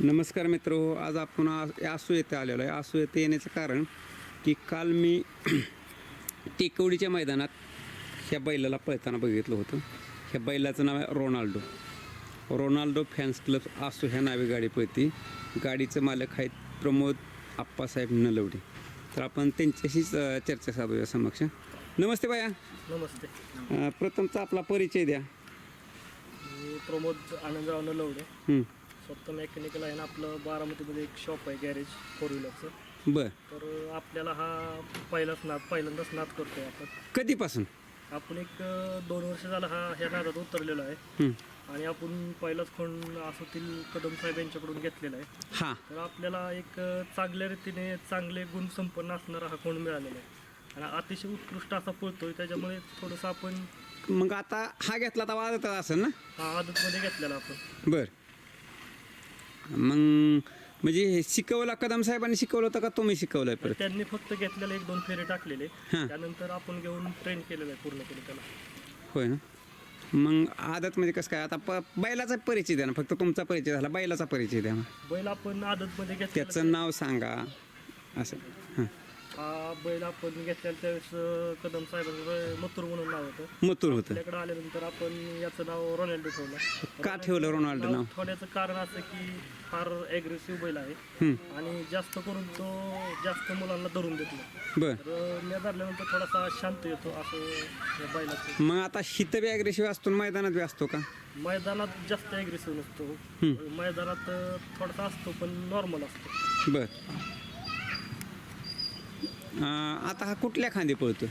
नमस्कार मित्र आज आपण आसू येथे आलेलो आहे. आसू येथे येण्याचं कारण की काल मी टेकवडीच्या मैदानात ह्या बैलाला पळताना बघितलं होतं. ह्या बैलाचं नाव आहे रोनाल्डो. रोनाल्डो फॅन्स क्लब आसू ह्या नावे गाडी पळती. गाडीचं मालक आहेत प्रमोद आप्पासाहेब नलवडे. तर आपण त्यांच्याशीच चर्चा साधूया समक्ष. नमस्ते बाया. नमस्ते. प्रथमचा आपला परिचय द्या. प्रमोद आनंदराव नलवडे. हं, स्वतः मेकॅनिकल आहे ना आपलं बारामतीमध्ये एक शॉप आहे गॅरेज फोर व्हीलरचं बरं. तर आपल्याला हा पहिलाच नाद पहिल्यांदाच नाद करतोय आपण. कधीपासून? आपण एक अं, दोन वर्ष झालं हा ह्या नादात उतरलेलो आहे. हं, आणि आपण पहिलाच फोन आसोतील कदम साहेब यांच्याकडून घेतलेला आहे. हां. तर आपल्याला एक अं, चांगल्या रीतीने चांगले गुण संपन्न असणारा हा कोण मिळालेला आहे. आणि अतिशय उत्कृष्ट असा पळतोय त्याच्यामुळे थोडंसं आपण मग आता हा घेतला तर वाजत असेल ना? हा आदतमध्ये घेतलेला आपण. बर. मग म्हणजे हे शिकवला कदम साहेबांनी शिकवलं होतं का तुम्ही शिकवलंय परत? त्यांनी फक्त घेतलेले एक दोन फेरे टाकलेले. हां. त्यानंतर आपण घेऊन ट्रेन केलेलं आहे पूर्ण केलं त्याला. होय ना? मग आदत म्हणजे कसं काय? आता प बैलाचा परिचय द्या ना फक्त तुमचा परिचय झाला बैलाचा परिचय द्या. बैल आपण आदतमध्ये घेतलेला त्याचं नाव सांगा. असं. हां. हा बैल आपण घेतलेला त्यावेळेस कदम साहेबांचं मथुर म्हणून नाव होतं. मथुर होतं. आपल्याकडे आल्यानंतर आपण याचं नाव रोनाल्डो ठेवलं. का ठेवलं रोनाल्डो नाव ठेवण्याचं कारण असं की फार ॲग्रेसिव्ह बैल आहे. आणि जास्त करून तो जास्त मुलांना धरून देत. बर. तर मी धरल्यानंतर थोडासा शांत येतो असं या बैलाचं. मग आता शीत बी ॲग्रेसिव्ह असतो आणि मैदानात बी असतो का? मैदानात जास्त ॲग्रेसिव्ह नसतो. मैदानात थोडासा असतो पण नॉर्मल असतो. बर. अं, आता हा कुठल्या खांदी पळतो?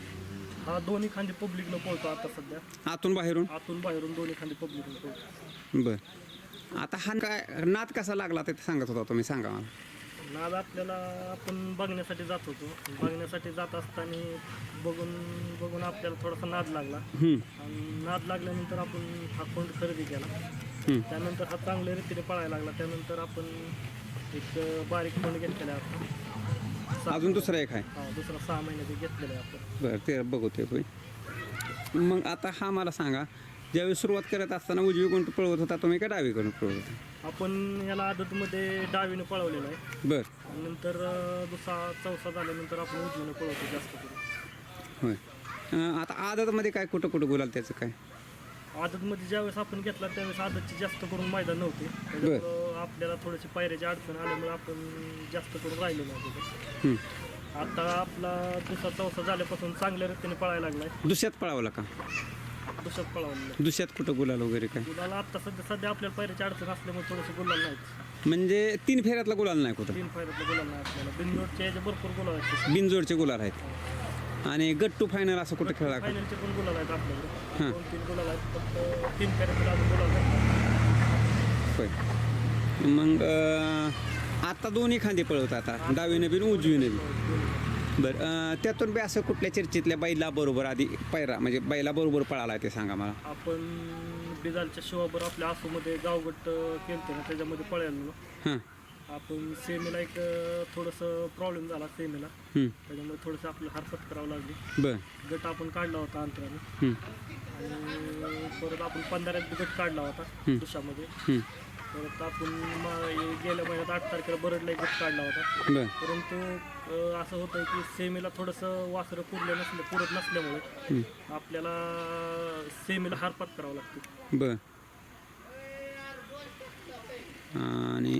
हा दोन्ही खांदी पब्लिकनं पळतो आता सध्या. आतून बाहेरून? आतून बाहेरून दोन्ही खांदी पब्लिकनं पळतो. बर. आता हा काय नाद कसा लागला ते सांगत होता तुम्ही सांगा मला. नाद आपल्याला आपण बघण्यासाठी जात होतो. बघण्यासाठी जात असताना बघून बघून आपल्याला थोडासा नाद लागला. आणि नाद लागल्यानंतर आपण हा कोंड खरेदी केला. त्यानंतर हा चांगल्या रीतीने पळायला लागला. त्यानंतर आपण एक बारीक कोंड घेतलेला सहा- अजून दुसरा एक आहे. हा दुसरा सहा घेतलेला आहे आपण. बरं ते बघू ते मग आता हा मला सांगा ज्यावेळी सुरुवात करत असताना उजवीकडून पळवत होता तुम्ही का डावीकडून पळवत होता? आपण याला आदतमध्ये डावीनं पळवलेलं आहे. बरं. आणि नंतर अं, दुसरा चौसा झाल्यानंतर आपण उजवीनं पळवतो जास्त करून. होय. अं, आता आदतमध्ये काय कुठं कुठं बोलाल त्याचं काय? आदतमध्ये ज्यावेळेस आपण घेतला त्यावेळेस आदतची जास्त करून मैदान नव्हते. त्याच्यामुळं आपल्याला थोडीशी पायऱ्याची अडचण आल्यामुळे आपण जास्त करून राहिलो नाही हं. आता आपला दुसरा चौसा झाल्यापासून चांगल्या रीतीने पळायला लागलाय. दुसऱ्यात पळावला का? दुसऱ्यात पळावलेलं दुसऱ्यात कुठं गुलाल वगैरे काय? गुलाला आता सध्या सध्या आपल्याला पायऱ्याची अडचण असल्यामुळे थोडंसं गुलाल नाहीच म्हणजे तीन फेऱ्यातला गुलाल नाही कुठं? तीन पायऱ्यातलं गुलाल नाही आपल्याला. बिनजोडच्या याचे भरपूर गुलाल आहेत. बिनजोडचे गुलाल आहेत. आणि गट टू फायनल असं कुठं खेळला का फायनलचे पण गुलाल आहेत हां. आपल्याकडे दोन तीन गुलाल आहेत. फक्त तीन फेऱ्यातले अजून गुलाल आहेत. होय. मग अं, आता दोन्ही खांदे पळवत आता. डावीनं बी आणि उजवीनं बी. बरं अं, त्यातून बी असं कुठल्या चर्चेतल्या बैला बरोबर आधी पैरा म्हणजे बैला बरोबर पळाला ते सांगा मला. आपण बिजालच्या शिवाबर आपल्या आसूमध्ये गावगट केलते ना त्याच्यामध्ये पळायलो हां. आपण सेमीला एक थोडंसं प्रॉब्लेम झाला सेमीला त्याच्यामुळे थोडंसं आपलं हरकत करावं लागली. बरं. गट आपण काढला होता अंतराने. आणि परत आपण पंधरात गट काढला होता हं, परत आपण गेल्या महिन्यात आठ तारखेला बरडला एक गट काढला होता. परंतु असं होतं की सेमीला थोडंसं वासरं पुरले नसले पुरत नसल्यामुळे आपल्याला सेमीला हारपात करावं लागते. बरं. आणि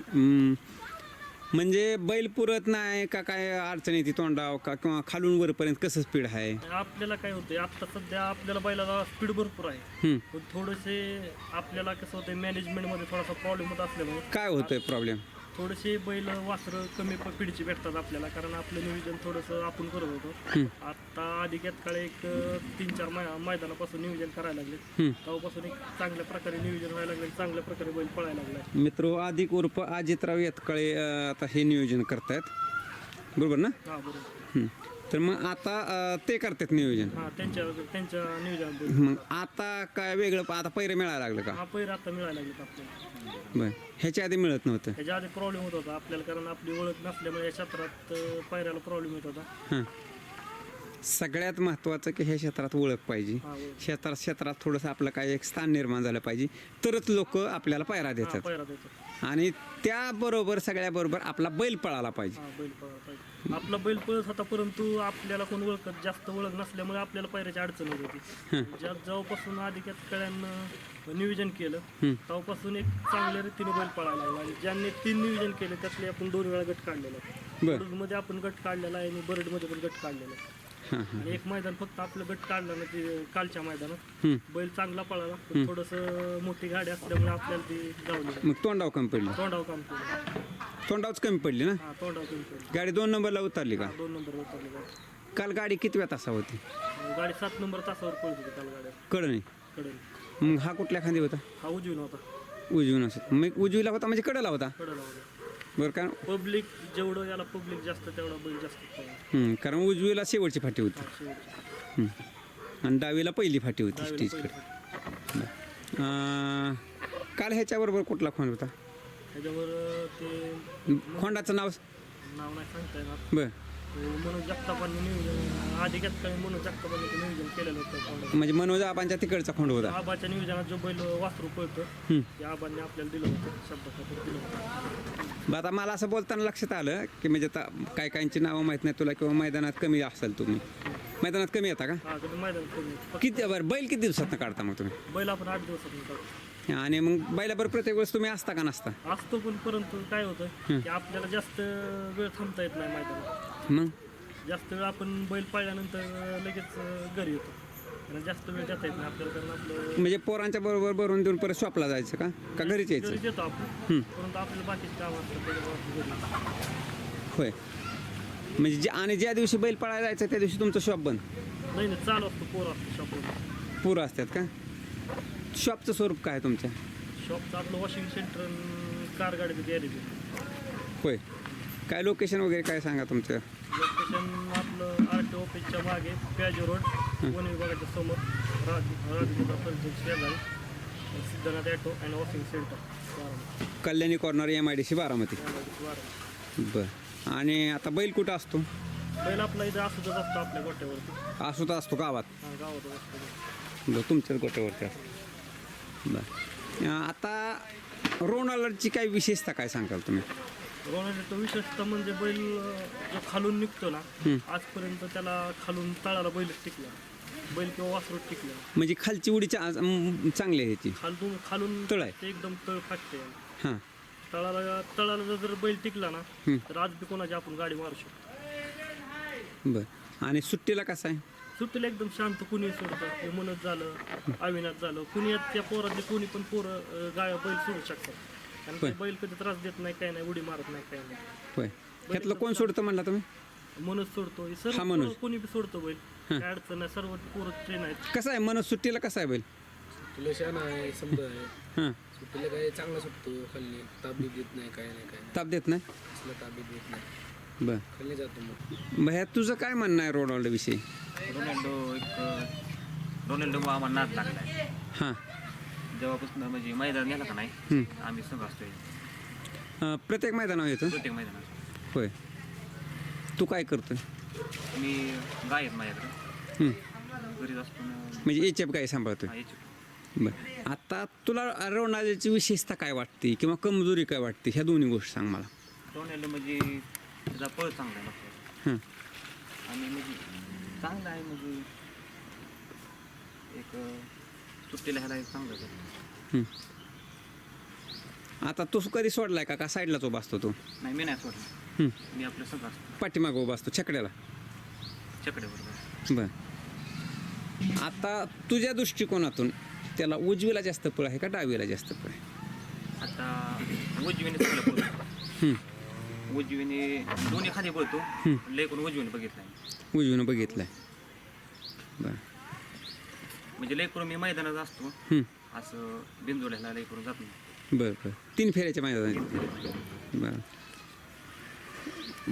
म्हणजे बैल पुरत नाही का काय अडचण येते तोंडाव का किंवा खालून वरपर्यंत कसं स्पीड आहे? आपल्याला काय होतंय आता सध्या आपल्याला बैलाला स्पीड भरपूर आहे. हं, पण थोडेसे आपल्याला कसं होतंय मॅनेजमेंटमध्ये थोडासा प्रॉब्लेम होत असल्यामुळे काय होतंय प्रॉब्लेम थोडेसे बैल वासरं कमी प- पिढीची भेटतात आपल्याला कारण आपलं नियोजन थोडंसं आपण करत होतो. आता आधी घेत काळे एक तीन चार मैदानापासून नियोजन करायला लागले. तेव्हापासून एक चांगल्या प्रकारे नियोजन व्हायला लागले चांगल्या प्रकारे बैल पळायला लागलाय मित्र अधिक उर्फ अजितराव येतकळे आता हे नियोजन करतायत. बरोबर ना? हा बरोबर. तर मग आता अं, ते करतात नियोजन. हा त्यांच्या त्यांच्या नियोजन मग आता काय वेगळं आता पैरे मिळायला लागलं का? हा पैर आता मिळायला लागलेत आपल्याला? बरं. ह्याच्या आधी मिळत नव्हतं. त्याच्या आधी प्रॉब्लेम होत होता आपल्याला कारण आपली ओळख नसल्यामुळे या क्षेत्रात अं, पायऱ्याला प्रॉब्लेम येत होता. हां. सगळ्यात महत्त्वाचं की ह्या क्षेत्रात ओळख पाहिजे. हा ओळख. क्षेत्रात क्षेत्रात थोडंसं आपलं काय एक स्थान निर्माण झालं पाहिजे. तरच लोक आपल्याला पायरा हा देतात. द्यायचा आणि त्याबरोबर सगळ्याबरोबर आपला बैल पळाला पाहिजे. हा बैल पाहिजे. आपला बैल पळत होता परंतु आपल्याला कोण ओळखत जास्त ओळख नसल्यामुळे आपल्याला पायऱ्याची अडचण होत. होती ज्या जेव्हापासून आधिक्यात कळ्यानं नियोजन केलं. तेव्हापासून एक चांगल्या रीतीने बैल पळायला लागला आणि ज्यांनी तीन नियोजन केले त्यातले आपण दोन वेळा गट काढलेला आहे बरं. आपण गट काढलेला आहे आणि बरडमध्ये पण गट काढलेला आहे. आणि एक मैदान फक्त आपलं गट काढलं ना ते कालच्या मैदानात. बैल चांगला पळाला पण थोडंसं मोठी गाडी असल्यामुळे आपल्याला ती जावली मग तोंडाव कमी पडली. तोंडाव काम केलं तोंडावच कमी पडली ना? हा तोंडाव कमी केलं गाडी दोन नंबरला उतरली का? दोन नंबर उतरले गाडी. काल गाडी किती वेळ तासा होती गाडी सात नंबर तासावर पळत होती काल गाड्या कळ नाही. मग हा कुठल्या खांदी होता? हा उजवीन होता. उजवीन असत मग उजवीला होता म्हणजे कडला होता? कडेला होता. बरं का पब्लिक जेवढं याला पब्लिक जास्त तेवढा बैल जास्त पळला. हं, कारण उजवीला शेवटची फाटी होती शेवटची. हं. आणि डावीला पहिली फाटी होती डावीला स्टेजकडे पहिली फाटी. अं, काल ह्याच्याबरोबर कुठला खोंड होता त्याच्यावर ते खोंडाचं नाव नाव नाही सांगता येणार बर मनोज जगतापांनी नियोजन आधी मनोज जगतापांनी ते नियोजन केलेलं होतं. कोंडाचं. म्हणजे मनोज आबांच्या तिकडचा खोंड होता. आबाच्या नियोजनात जो बैल वासरू पळतं हं. ते आबांनी आपल्याला दिलं होतं. शब्दासाठी दिलं होतं. बरं आता मला असं बोलताना लक्षात आलं की म्हणजे आता काय काहींची नावं माहीत नाही तुला किंवा मैदानात कमी असाल तुम्ही. मैदानात कमी येता का? हा कधी मैदान कमी फक्त किती बरं बैल किती दिवसात काढता मग तुम्ही? बैल आपण आठ दिवसातून काढतो. आणि मग बैलाबरोबर प्रत्येक वेळेस तुम्ही असता का नसता? असतो पण परंतु काय होतं की आपल्याला जास्त वेळ थांबता येत नाही मैदानात. मग? जास्त वेळ आपण बैल पाळल्यानंतर लगेच अं, घरी येतो. जास्त वेळ देता येत नाही आपल्याला कारण आपलं म्हणजे पोरांच्या बरोबर भरून देऊन परत शॉपला जायचं का? का घरीच यायचं? घरीच येतो आपण. परंतु आपल्याला बाकीचे काम असतात त्याच्यामुळे आपण घरी येतो. होय. म्हणजे जे आणि ज्या दिवशी बैल पळायला जायचं त्या दिवशी तुमचं शॉप बंद? नाही नाही चालू असतो पोर असतो शॉपवर पुरं असतात का? शॉपचं स्वरूप काय आहे तुमच्या शॉपचं आपलं वॉशिंग सेंटर कार गाडीचं गॅरेज होय. काय लोकेशन वगैरे काय सांगा तुमचं? लोकेशन आपलं आर टी ऑफिसच्या मागे प्याजी रोड वन विभागाच्या समोर राज राजगुरा पंचायत शेजारी Siddhanath auto and washing centre Baramati. Kalyani corner M I D C Baramati. Baramati Baramati. बरं. आणि आता बैल कुठं असतो? पहिला आपला इथं असतच असतो आपल्या गोट्यावरती. असतो तर असतो गावात? हा असतो बरं तुमच्याच गोट्यावरती असतो. बरं. अं, आता रोनालडची काय विशेषता काय सांगाल तुम्ही? रोनाल्डो विशेषतः म्हणजे बैल जो खालून निघतो ना आजपर्यंत त्याला खालून तळाला बैलच टिकला. बैल किंवा वासरूट टिकलं. म्हणजे खालची उडी चा- चांगली आहे ह्याची खालून खालून तळ आहे. ते एकदम तळ फाटते. हां. तळाला तळाला जर बैल टिकला ना तर आज बी कोणाची आपण गाडी मारू शकतो. बरं. आणि सुट्टीला कसं आहे? सुट्टीला एकदम शांत कुणी सोडतं ते मनत झालं अविनाश झालं कुणी त्या पोरातले कोणी पण पोरं अं, गाय बैल सोडू शकतात. कारण बैल कधी त्रास देत नाही काही नाही उडी मारत नाही काही नाही. होय. ह्यातलं कोण सोडतं म्हणला तुम्ही? मनोज सोडतो. हे हा, सर्व मनोज. पोरं कोणी बी सोडतो बैल. काय अडचण नाही सर्व पोरं ट्रेन आहेत. कसं आहे? मन सुट्टीला कसं आहे बैल? तुला शान आहे समजा आहे. हां. सुट्टीला काय चांगला सुटतो खाल्ली ताबी देत नाही काय नाही काय नाही. ताप देत नाही? असलं ताबी देत नाही. बरं. खाल्ली जातो मग. भैया तुझं काय म्हणणं आहे रोनाल्डो विषयी रोनाल्डो एक रोनाल्डो बा आम्हाला नाद लागलाय हां. जेव्हापासून म्हणजे मैदान गेला का नाही. आम्ही संघ असतोय. अं, प्रत्येक मैदानावर येतो प्रत्येक मैदानात होय. तू काय करतो मी गाय आहेत माझ्याकडे. हं. घरीच असतो म्हणजे एच एफ काय सांभाळतोय? याची. बरं. आता तुला रोनाल्डोची विशेषता काय वाटते किंवा कमजोरी काय वाटते? ह्या दोन्ही गोष्टी सांग मला. रोनाल्डो म्हणजे त्याचा पळ चांगला आहे. हं. आणि म्हणजे चांगला आहे म्हणजे एक अं, सुट्टीला ह्याला एक चांगलं आहे. आता तू कधी सोडलाय का? का साईडलाच उभा असतो तू? नाही मी नाही सोडलं. मी आपलं असतो. पाठीमागं उभा असतो छकड्याला? चकडे बरोबर बर. आता तुझ्या दृष्टिकोनातून त्याला उजवीला जास्त पळ आहे का डावीला जास्त पळ आहे? आता उजवीने चांगलं पळतो. हं. उजवीने दोन्ही खाली पळतो. लय कोण उजवीने बघितलं उजवीनं बघितलंय. बरं. म्हणजे लय करून मी मैदानात असतो. हं. असं बिंदुल्याला लय करून जात नाही. बरं बरं. तीन फेऱ्याच्या मैदानात. बरं.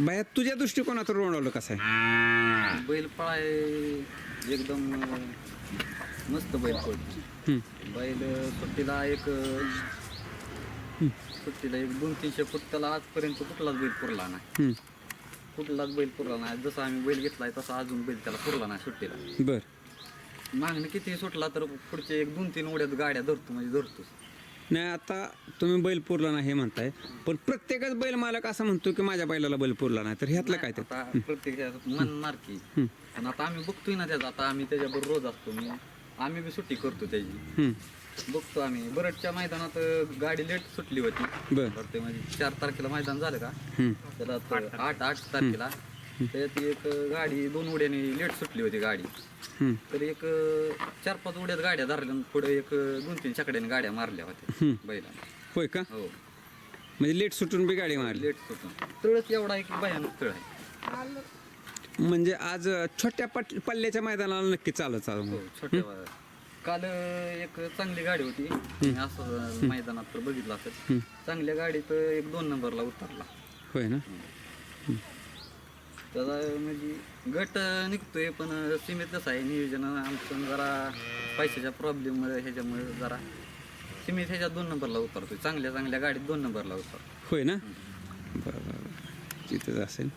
बाया तुझ्या दृष्टिकोनातून रोनाल्डो कसा आहे? बैल पळाय एकदम अं, मस्त बैल पळतो. हं. बैल सुट्टीला एक अं, सुट्टीला एक दोन तीनशे फूट त्याला आजपर्यंत कुठलाच बैल पुरला नाही. हं. कुठलाच बैल पुरला नाही. जसं आम्ही बैल घेतलाय तसा अजून बैल त्याला पुरला नाही सुट्टीला. बरं. मागणी किती सुटला तर पुढचे एक दोन तीन उड्यात गाड्या धरतो म्हणजे धरतोच नाही आता तुम्ही बैल पुरला नाही हे म्हणताय पण प्रत्येकच बैल मालक असं म्हणतो की माझ्या बैलाला बैल पुरला नाही तर ह्यातलं काय ते आता प्रत्येक ह्याच्यात म्हणणार की पण आता आम्ही बघतोय ना त्याचा आता आम्ही त्याच्याबरोबर रोज असतो मी आम्ही बी सुट्टी करतो त्याची. बघतो आम्ही. बरडच्या मैदानात अं, गाडी लेट सुटली होती. बरं. ते म्हणजे चार तारखेला मैदान झालं का? त्याला आठ आठ तारखेला. त्याच्यात एक गाडी दोन उड्याने लेट सुटली होती गाडी. तर एक चार पाच उड्यात गाड्या धरल्या पुढे एक दोन तीन चकड्याने गाड्या मारल्या होत्या बैलाने. होय का? हो. म्हणजे लेट सुटून बी गाडी मारली. लेट सुटून. तळच एवढा आहे की भयानक तळ आहे. म्हणजे आज छोट्या पट पल्ल्याच्या मैदानाला नक्की चालत चालू हो छोट्या वयात. काल एक चांगली गाडी होती. मी असं मैदानात तर बघितलं असेल चांगल्या गाडीत एक दोन नंबरला उतरला. होय ना? त्याला म्हणजे गट निघतोय पण अं, सीमित कसं आहे नियोजन. आमचं जरा पैशाच्या प्रॉब्लेममुळे ह्याच्यामुळे जरा सीमित ह्याच्यात दोन नंबरला उतरतोय. चांगल्या चांगल्या गाडीत दोन नंबरला उतरतो होय ना? बरं बरं तिथंच असेल.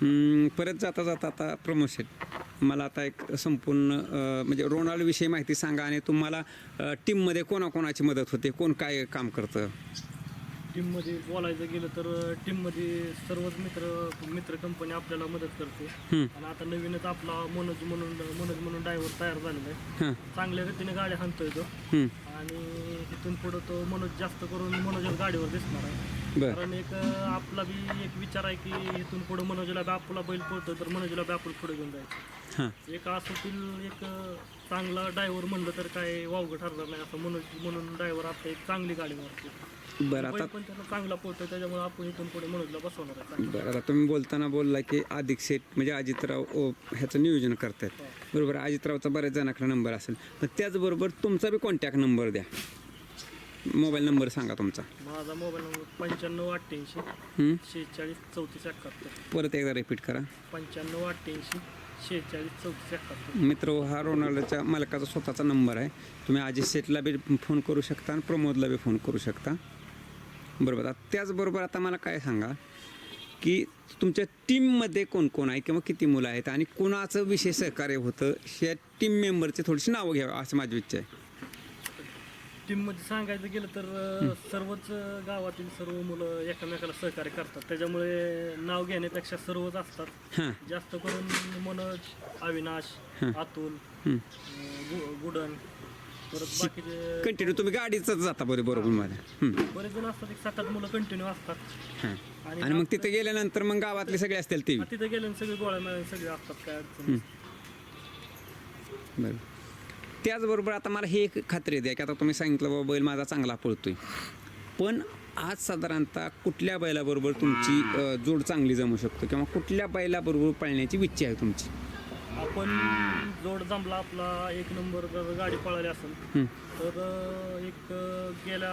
हम्म, परत जाता जाता आता प्रमोशन मला आता एक संपूर्ण अं, म्हणजे रोनाल्डविषयी माहिती सांगा आणि तुम्हाला अं, टीममध्ये कोणाकोणाची मदत होते? कोण काय काम करतं? टीममध्ये बोलायचं गेलं तर टीममध्ये सर्वच मित्र मित्र कंपनी आपल्याला मदत करते. आणि आता नवीनच आपला मनोज म्हणून मनोज म्हणून ड्रायव्हर तयार झालेला आहे. चांगल्या रीतीने गाडी हाणतोय तो. आणि इथून पुढं तो मनोज जास्त करून मनोजच गाडीवर दिसणार आहे. कारण एक आपला बी एक विचार आहे की इथून पुढं मनोजला बी आपला बैल पळतो तर मनोजला बी आपण पुढे घेऊन जायचं. एक असतील एक चांगला ड्रायव्हर म्हणलं तर काय वावगं ठरणार नाही. असं मनोज म्हणून ड्रायव्हर आता एक चांगली गाडी मारतो बरं आता पण त्याला चांगला पळतो त्याच्यामुळे आपण इथून पुढे मनोजला बसवणार आहे. बरं आता तुम्ही बोलताना बोलला की अधिक सेट म्हणजे अजितराव ओ, ह्याचं नियोजन करतायत. बरोबर अजितरावचा बऱ्याच जणांकडे नंबर असेल. पण त्याचबरोबर तुमचा बी कॉन्टॅक्ट नंबर द्या. मोबाईल नंबर सांगा तुमचा. माझा मोबाईल नंबर पंच्याण्णव अठ्ठ्याऐंशी हं? शेहेचाळीस चौतीस एकाहत्तर. परत एकदा रिपीट करा. पंच्याण्णव अठ्ठ्याऐंशी शेहेचाळीस चौतीस एकाहत्तर. मित्र हा रोनाल्डोच्या मालकाचा स्वतःचा नंबर आहे. तुम्ही अजित शेठला बी फोन करू शकता आणि प्रमोदला बी फोन करू शकता. बरोबर. त्याचबरोबर आता मला काय सांगा की तुमच्या टीममध्ये कोण कोण आहे किंवा किती मुलं आहेत आणि कोणाचं विशेष सहकार्य होतं? ह्या टीम मेंबरचे थोडीशी नावं घ्यावं असं माझी इच्छा आहे. टीममध्ये सांगायचं गेलं तर सर्वच गावातील सर्व मुलं एकमेकाला सहकार्य करतात. त्याच्यामुळे नाव घेण्यापेक्षा सर्वच असतात. हां. जास्त करून मनोज अविनाश अतुल गु- गुडन परत बाकीचे कंटिन्यू तुम्ही गाडीच जाता बरोबर बरोबर माझ्या हं. बरेच जण असतात एक सात आठ मुलं कंटिन्यू असतात. हां. आणि आणि मग तिथे गेल्यानंतर मग गावातले सगळे असतील ते? तिथे गेले सगळे गोळ्या मिळून सगळे असतात काय अडचण. बरं. त्याचबरोबर आता मला हे एक खात्री द्या की आता तुम्ही सांगितलं बाबा बैल माझा चांगला पळतोय. पण आज साधारणतः कुठल्या बैलाबरोबर तुमची अ, जोड चांगली जमू शकतो? किंवा कुठल्या बैलाबरोबर पळण्याची इच्छा आहे तुमची? आपण जोड जमला आपला एक नंबर जर गाडी पळाली असेल हं. तर एक गेल्या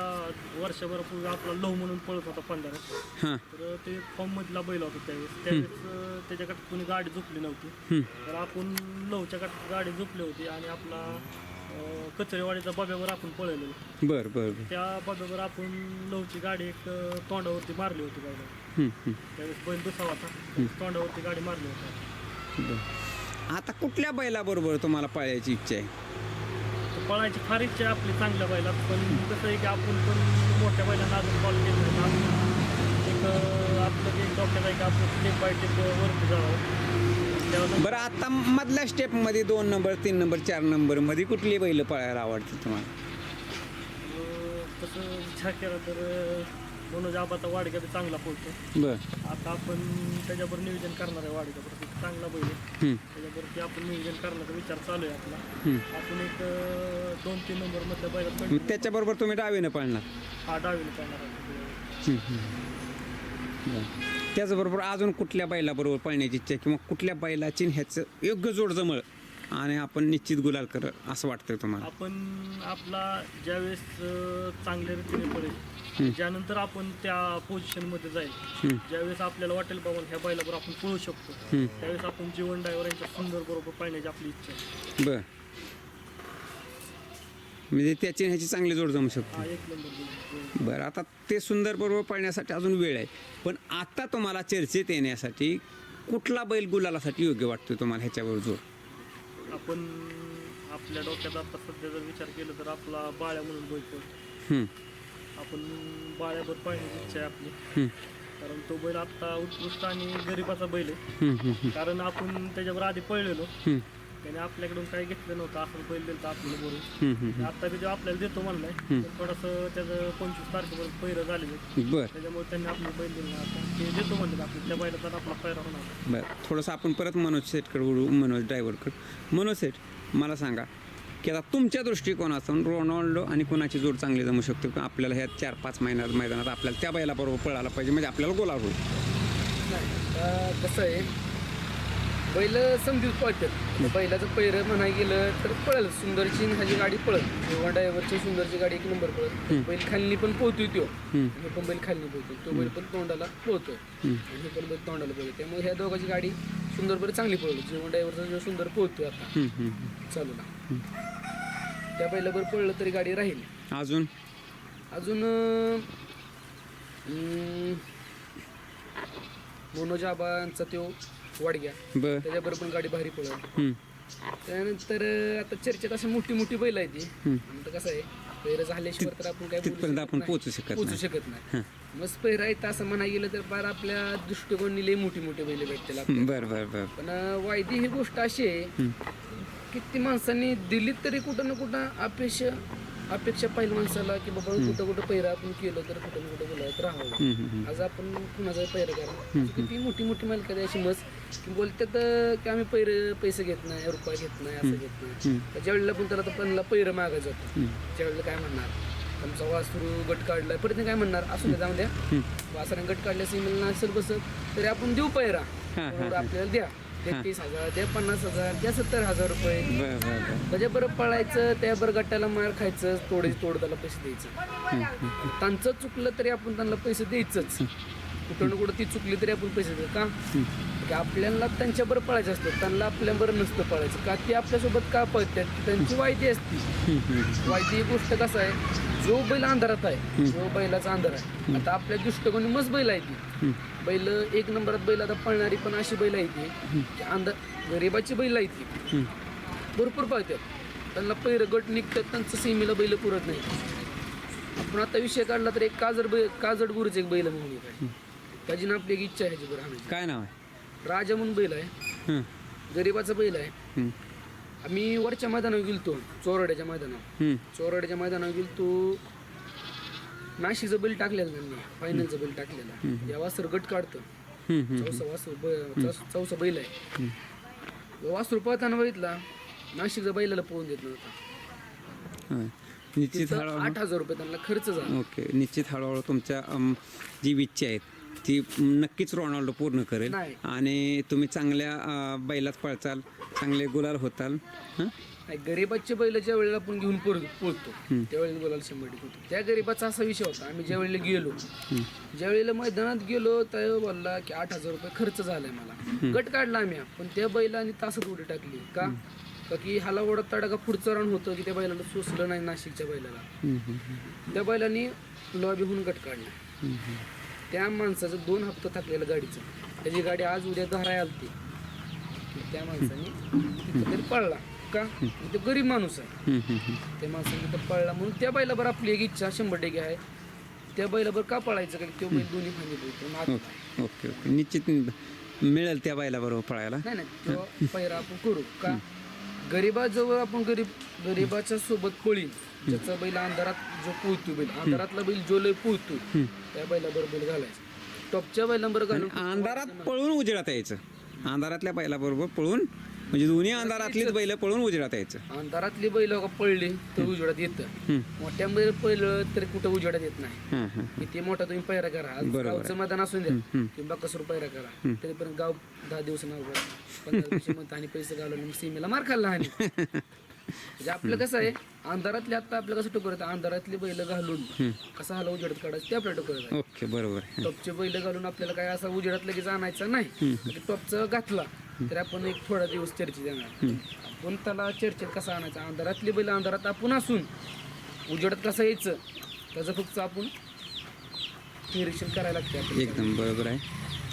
वर्षभरापूर्वी आपला लव म्हणून पळत होता पंधरा. तर ते फॉर्म मधला बैल होता त्यावेळेस. त्यावेळेस त्याच्याकडे कोणी गाडी झोपली नव्हती. तर आपण लवच्या कडे गाडी झोपली होती आणि आपला अं, कचरेवाडीचा बब्यावर आपण पळलेलो. बरं बरं त्या बब्यावर आपण लवची गाडी एक तोंडावरती मारली होती हं. त्यावेळेस बैल दुसरा होता. तोंडावरती गाडी मारली होती. आता कुठल्या बैलाबरोबर तुम्हाला पळायची इच्छा आहे? पळायची फार इच्छा आहे आपली चांगल्या बैलात पण कसं आहे की आपण पण मोठ्या बैलांना अजून कॉल केला नाही. आपण एक अं, आपलं जे डॉक्टर आहे की आपण स्टेप बाय स्टेप वरती जावं. त्यावर बरं आता मधल्या स्टेपमध्ये दोन नंबर तीन नंबर चार नंबरमध्ये कुठली बैल पळायला आवडतील तुम्हाला? अं, तसं विचार केला तर अं, मनोज आबाचा वाडगा बी चांगला बरं. आता आपण त्याच्यावर नियोजन करणार आहे वाडगावर चांगला बैल आहे. त्याच्यावरती आपण नियोजन करण्याचा विचार चालू आहे आपला. हं. आपण एक अं, दोन तीन नंबर मधल्या बैलात मग त्याच्याबरोबर तुम्ही डावीनं पळणार? हा डावीने करणार आहे. बरं. त्याचबरोबर अजून कुठल्या बैलाबरोबर पळण्याची इच्छा आहे? किंवा कुठल्या बैलाची आणि ह्याचं योग्य जोड जमळ आणि आपण निश्चित गुलाल कर असं वाटतंय तुम्हाला. आपण आपला ज्यावेळेस अं, चांगल्या रीतीने पडेल ज्यानंतर आपण त्या पोझिशनमध्ये जाईल. हं. ज्यावेळेस आपल्याला वाटेल बाबा ह्या बैलाबरोबर आपण पळू शकतो. त्यावेळेस आपण जीवन ड्रायव्हर यांच्या सुंदर बरोबर पाळण्याची आपली इच्छा आहे. बरं. म्हणजे त्याची आणि ह्याची चांगली जोड जमू शकते. हा एक नंबर बैल. बरं आता ते सुंदर बरोबर पळण्यासाठी अजून वेळ आहे. पण आता तुम्हाला चर्चेत येण्यासाठी कुठला बैल गुलालासाठी योग्य वाटतो तुम्हाला ह्याच्यावर जोर आपण आपल्या डोक्यात आता सध्या जर विचार केला तर आपला बाळ्या म्हणून बैल आपण बाळ्यावर पाहण्याची इच्छा आहे आपली. कारण तो बैल आत्ता उत्कृष्ट आणि गरिबाचा बैल आहे. कारण आपण त्याच्यावर आधी पळलेलो. त्याने आपल्याकडून काही घेतलं नव्हतं असं बैल दिलं आपल्याला हम्म, आता बी तो आपल्याला देतो म्हणलाय थोडंसं त्याचं पंचवीस तारखेपर्यंत पैरं झालेलं त्याच्यामुळे त्यांनी आपलं बैल दिलं आता ते देतो म्हणले आपल्या त्या बैलाचा आपला पैरा होणार बर. थोडंसं आपण परत मनोज सेटकडे वळू मनोज ड्रायव्हरकडे मनोज सेट मला सांगा की आता तुमच्या दृष्टिकोनातून रोनाल्डो आणि कोणाची जोड चांगली जमू शकते? का आपल्याला ह्या चार पाच महिन्यात मैदानात आपल्याला त्या बैलाबरोबर पळायला पाहिजे म्हणजे आपल्याला गोला होईल? कसं आहे बैल समजूत पळतात बैलाचं पैरं म्हणाय गेलं तर पळेल. सुंदरची ह्याची गाडी पळत किंवा ड्रायव्हरची सुंदरची गाडी एक नंबर पळत बैल खालनी पण पोहतोय तो. आणि पण बैल खालनी पोहतोय. तो बैल पण तोंडाला पोहतोय. हे पण बैल तोंडाला पोहतोय. त्यामुळे ह्या दोघांची गाडी सुंदर बरं चांगली पळवली जेव्हा ड्रायव्हरचा जो सुंदर पोहतोय आता. हम्म. चालूला त्या बैलाबर पळलं तरी गाडी राहील. अजून? अजून अं, मनोज आबांचा तो वाडग्या बर. त्याच्याबरोबर पण गाडी भारी हम्म, त्यानंतर आता चर्चेत अशी मोठी मोठी बैल आहे ती. आता कसं आहे पैर झाल्याशिवाय तर आपण काय बोलू तिथपर्यंत शकत आपण नाही. पोहोचू शकत पोहोचू नाही. शकत नाही. मग पैर आहे असं म्हणा गेलं तर फार आपल्या दृष्टिकोनी लई मोठी मोठी बैल भेटतील आपल्याला. बर बर बर. पण अं, वायदी ही गोष्ट अशी आहे की ती माणसांनी दिली तरी कुठं ना कुठं अपेक्षा अपेक्षा पाहिजे माणसाला की बाबा कुठं कुठं पैरा आपण केलं तर कुठं कुठं बोलायत राहावं. आज आपण कुणाचा पैर करा किती मोठी मोठी मालक अशी मस की बोलतात की आम्ही पैर पैसे घेत नाही रुपये घेत नाही असं घेत नाही. तर ज्या वेळेला पण त्याला त्यांना पैर मागायचं जातो त्यावेळेला काय म्हणणार? आमचा वासरू गट काढलाय. परत काय म्हणणार? असू जाऊ द्या. वासराने गट काढल्या सिमेल नसेल बसत तरी आपण देऊ पैरा आपल्याला द्या. द्या तीस हजार द्या पन्नास हजार द्या सत्तर हजार रुपये. बर बर बर. त्याच्या बरं पळायचं त्या बरं गट्ट्याला मार खायचं तोडे तोड त्याला पैसे द्यायचं. त्यांचं चुकलं तरी आपण त्यांना पैसे द्यायचंच. कुठं ना कुठं ती चुकली तरी आपण पैसे द्यायचं का? की आपल्याला त्यांच्याबरोबर पळायचं असतं त्यांना आपल्याबरोबर नसतं पळायचं. का ते आपल्यासोबत का पळतात त्यांची वायदी असते. वायदी ही गोष्ट कसं आहे? जो बैल अंधारात आहे जो बैलाचा अंधार आहे. आता आपल्या दृष्टिकोनी मस्त बैल आहे ती. बैल एक नंबरात बैल आता पळणारी पण अशी बैल आहे ती की अंधार गरिबाची बैल आहे ती. भरपूर पळतात त्यांना पैर गट निघतात त्यांचं सीमेला बैल पुरत नाही आपण आता विषय काढला तर एक काजड बैल काजड गुरुचे एक बैल म्हणून त्याची ना आपली एक इच्छा आहे काय नाव आहे? राजा म्हणून बैल आहे. हं, गरिबाचा बैल आहे. हं, आम्ही वरच्या मैदानावर गेलतो चोरड्याच्या मैदानावर. हं. चोरड्याच्या मैदानावर गेलतो. नाशिकचं बैल टाकलेलं त्यांनी फायनलचं बैल टाकलेलं. या वासर गट काढतं. हं, हं. चौसा वासरू ब- चौस- चौसा बैल आहे. वासरू पळताना बघितला नाशिकच्या बैलाला पळून देत नव्हता. निश्चित तिथं हळूहळू. आठ हजार रुपये त्यांना खर्च झाला. ओके. निश्चित हळूहळू तुमच्या अम, जी इच्छा आहेत ती नक्कीच रोनाल्डो पूर्ण करेल. नाही. आणि तुम्ही चांगल्या अ, बैलात पळचाल चांगले गुलाल होताल. हं? नाही, गरिबाचे बैल ज्या वेळेला आपण घेऊन पोर पोहोचतो त्यावेळेला बोलायला शंभर टक्के होतो. त्या गरिबाचा असा विषय होता आम्ही ज्या वेळेला गेलो ज्या वेळेला मैदानात गेलो त्या बोलला की आठ हजार रुपये खर्च झालाय मला. गट काढला आम्ही पण त्या बैलाने तासात उडी टाकली. का? का की हाला ओढत तडा का पुढचं रान होतं की त्या बैलाला सोसलं नाही नाशिकच्या बैलाला. हं, हं, हं. त्या बैलाने लॉबीहून गट काढला. त्या माणसाचं दोन हप्ते थकलेलं गाडीचं. त्याची गाडी आज उद्या धराय आलती. त्या माणसाने तरी पळला. का? तो गरीब माणूस आहे. त्या माणसाने तिथं पळला म्हणून त्या बैलाबर आपली एक इच्छा शंभर टक्के आहे. त्या बैलाबर का पळायचं? का की तो बैल दोन्ही खाली बोलतो ओके ओके निश्चित मिळेल त्या बैलाबरोबर पळायला. नाही नाही. तो पैरा आपण करू. का? गरीबाजवळ आपण गरीब गरीबाच्या सोबत पळीन. ज्याचा बैल अंधारात जो पोहतो बैल अंधारातला बैल जो लय पोहतो त्या बैलाबरोबर बैल घालायचं. टॉपच्या बैलांबरोबर घालून अंधारात पळून उजेडात यायचं. अंधारातल्या बैलाबरोबर पळून म्हणजे दोन्ही अंधारातलीच बैल पळून उजेडात यायचं. अंधारातली बैल पळली तर उजेडात येतं. मोठ्या बैल पळलं तरी कुठं उजेडात येत नाही. किती मोठा तुम्ही पैरा करा. गावचं मैदान असून द्या. किंवा कसं पैरा करा. तरी पण गाव दहा दिवस आणि पैसे घालून सीमेला मार खाल्ला आणि. म्हणजे आपलं कसं आहे अंधारातले आता आपलं कसं टोकर येतं अंधारातली बैल घालून कसा हाला उजेडात काढायचं ते आपल्या टोकर ओके बरोबर. टॉपचे बैल घालून आपल्याला काय असा उजेडात लगेच आणायचा नाही टॉपचं घातला तर आपण एक थोडा दिवस चर्चेत येणार. आपण त्याला चर्चेत कसा आणायचा? अंधारातली बैल अंधारात आपण असून उजेडात कसं यायचं त्याचं फक्त आपण निरीक्षण करायला लागते आपल्याला. एकदम बरोबर आहे.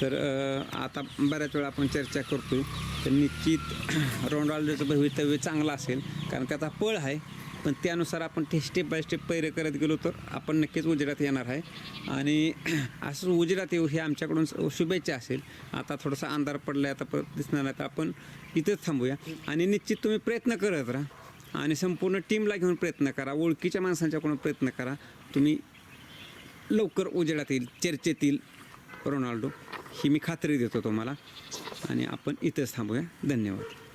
तर अ, आता बऱ्याच वेळा आपण चर्चा करतो तर निश्चित रोनाल्डोचं भवितव्य चांगलं असेल कारण त्याचा पळ आहे. पण त्यानुसार आपण ते स्टेप बाय स्टेप पैरे करत गेलो तर आपण नक्कीच उजेडात येणार आहे. आणि असं उजेडात येऊ हे आमच्याकडून शुभेच्छा असेल. आता थोडासा अंधार पडला आता परत दिसणार नाही तर आपण इथंच थांबूया. आणि निश्चित तुम्ही प्रयत्न करत राहा. आणि संपूर्ण टीमला घेऊन प्रयत्न करा. ओळखीच्या माणसांच्याकडून प्रयत्न करा. तुम्ही लवकर उजेडात येईल चर्चेतील रोनाल्डो ही मी खात्री देतो तुम्हाला. आणि आपण इथंच थांबूया. धन्यवाद.